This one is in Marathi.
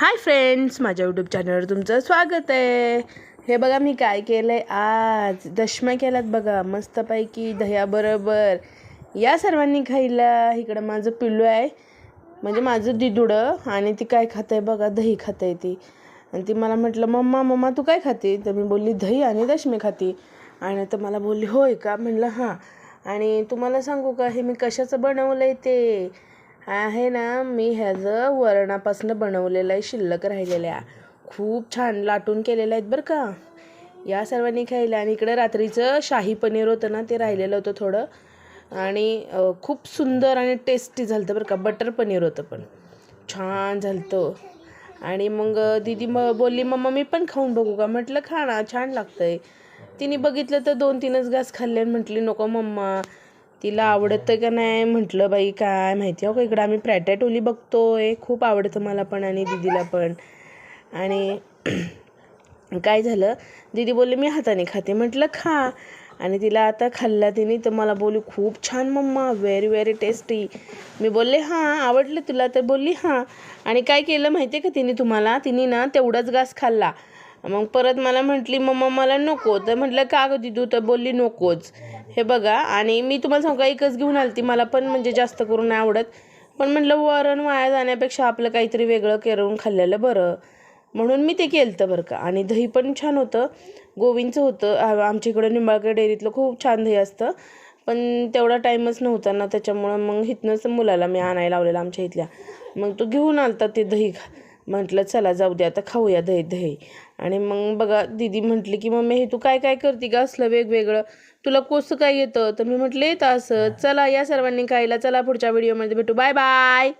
हाय फ्रेंड्स माझ्या यूट्यूब चॅनलवर तुमचं स्वागत आहे. हे बघा मी काय केलं आहे आज दशम्या केल्यात बघा मस्तपैकी दह्याबरोबर या सर्वांनी खायला इकडं माझं पिल्लू आहे. म्हणजे माझं दिदुडं आणि ती काय खात आहे बघा दही खात आहे ती. आणि ती मला म्हटलं मम्मा मम्मा तू काय खाते? तर मी बोलली दही आणि दशमी खाते. आणि तर मला बोलली होय का? म्हटलं हां. आणि तुम्हाला सांगू का हे मी कशाचं बनवलं आहे ते? आहे ना मी ह्याचं वरणापासून बनवलेलं आहे शिल्लक राहिलेल्या खूप छान लाटून केलेलं आहेत बरं का. या सर्वांनी खायला. आणि इकडं रात्रीचं शाही पनीर होतं ना ते राहिलेलं होतं थोडं. आणि खूप सुंदर आणि टेस्टी झालं होतं बरं का. बटर पनीर होतं पण. छान झालं आणि मग दीदी मग बोलली मम्मा मी पण खाऊन बघू का? म्हटलं खा छान लागतं आहे तिने बघितलं तर दोन तीनच घास खाल्ले आणि म्हटली नको मम्मा तिला आवडतं का नाही म्हटलं बाई काय माहिती हो का इकडं आम्ही प्रॅटॅटोली बघतोय खूप आवडतं मला पण आणि दीदीला पण. आणि काय झालं दीदी बोलली मी हाताने खाते. म्हटलं खा. आणि तिला आता खाल्ला तिने तर मला बोलली खूप छान मम्मा व्हेरी व्हेरी टेस्टी मी बोलले हां आवडलं तुला? तर बोलली हां. आणि काय केलं माहिती आहे का तिने तुम्हाला? तिने ना तेवढाच घास खाल्ला. मग परत मला म्हटली मम्मा मला नको. तर म्हटलं का गं दिदू? तर बोलली नकोच. हे बघा आणि मी तुम्हाला सांगू का एकच घेऊन आली ती. मला पण म्हणजे जास्त करून नाही आवडत. पण म्हटलं वरण वाया जाण्यापेक्षा आपलं काहीतरी वेगळं करून खाल्लेलं बरं. म्हणून मी ते केलं होतं बरं का. आणि दही पण छान होतं. गोविंदचं होतं. आमच्या इकडं निंबाळकर डेअरीतलं खूप छान दही असतं. पण तेवढा टाईमच नव्हता ना त्याच्यामुळं मग इथनंच मुलाला मी आणायला लावलेलं आमच्या इथल्या. मग तो घेऊन आलता ते दही खा म्हटलं चला जाऊ दे आता खाऊया दही दही. आणि मग बघा दीदी म्हटली की मम्मी हे तू काय काय करते का असलं वेगवेगळं? तुला कसं काय येतं? तर मी म्हटलं येतं असं. चला या सर्वांनी खायला चला पुढच्या व्हिडिओमध्ये भेटू. Bye bye.